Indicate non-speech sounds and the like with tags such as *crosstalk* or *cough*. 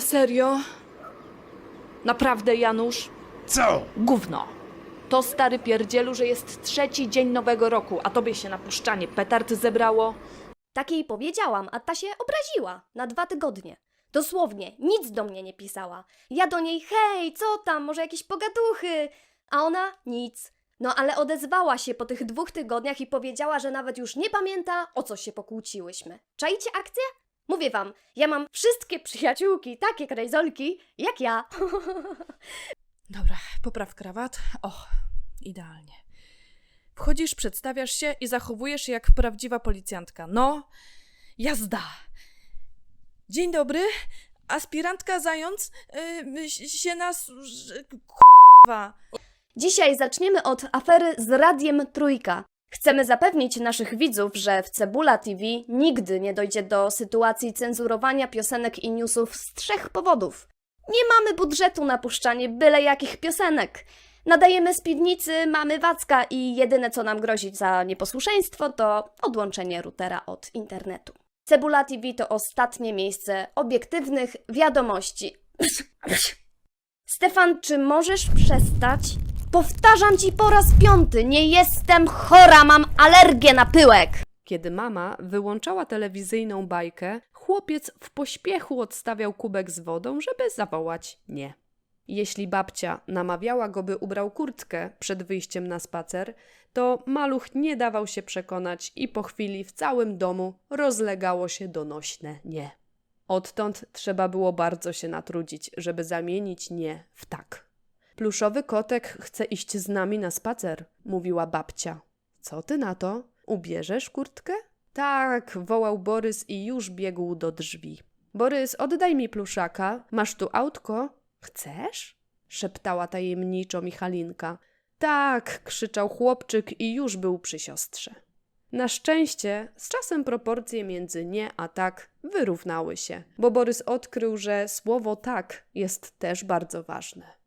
Serio? Naprawdę, Janusz? Co? Gówno. To stary pierdzielu, że jest trzeci dzień nowego roku, a tobie się napuszczanie petard zebrało. Tak jej powiedziałam, a ta się obraziła na dwa tygodnie. Dosłownie, nic do mnie nie pisała. Ja do niej, hej, co tam, może jakieś pogaduchy? A ona nic. No ale odezwała się po tych dwóch tygodniach i powiedziała, że nawet już nie pamięta, o co się pokłóciłyśmy. Czajcie akcję? Mówię wam, ja mam wszystkie przyjaciółki, takie krajzolki, jak ja. Dobra, popraw krawat. O, idealnie. Wchodzisz, przedstawiasz się i zachowujesz się jak prawdziwa policjantka. No, jazda. Dzień dobry, aspirantka zając yy, się nas... K***wa. Dzisiaj zaczniemy od afery z Radiem Trójka. Chcemy zapewnić naszych widzów, że w Cebula TV nigdy nie dojdzie do sytuacji cenzurowania piosenek i newsów z trzech powodów. Nie mamy budżetu na puszczanie byle jakich piosenek. Nadajemy z piwnicy, mamy Wacka i jedyne co nam grozi za nieposłuszeństwo to odłączenie routera od internetu. Cebula TV to ostatnie miejsce obiektywnych wiadomości. *laughs* Stefan, czy możesz przestać? Powtarzam ci po raz piąty, nie jestem chora, mam alergię na pyłek. Kiedy mama wyłączała telewizyjną bajkę, chłopiec w pośpiechu odstawiał kubek z wodą, żeby zawołać nie. Jeśli babcia namawiała go, by ubrał kurtkę przed wyjściem na spacer, to maluch nie dawał się przekonać i po chwili w całym domu rozlegało się donośne nie. Odtąd trzeba było bardzo się natrudzić, żeby zamienić nie w tak. Pluszowy kotek chce iść z nami na spacer, mówiła babcia. Co ty na to? Ubierzesz kurtkę? Tak, wołał Borys i już biegł do drzwi. Borys, oddaj mi pluszaka. Masz tu autko? Chcesz? szeptała tajemniczo Michalinka. Tak, krzyczał chłopczyk i już był przy siostrze. Na szczęście z czasem proporcje między nie a tak wyrównały się, bo Borys odkrył, że słowo tak jest też bardzo ważne.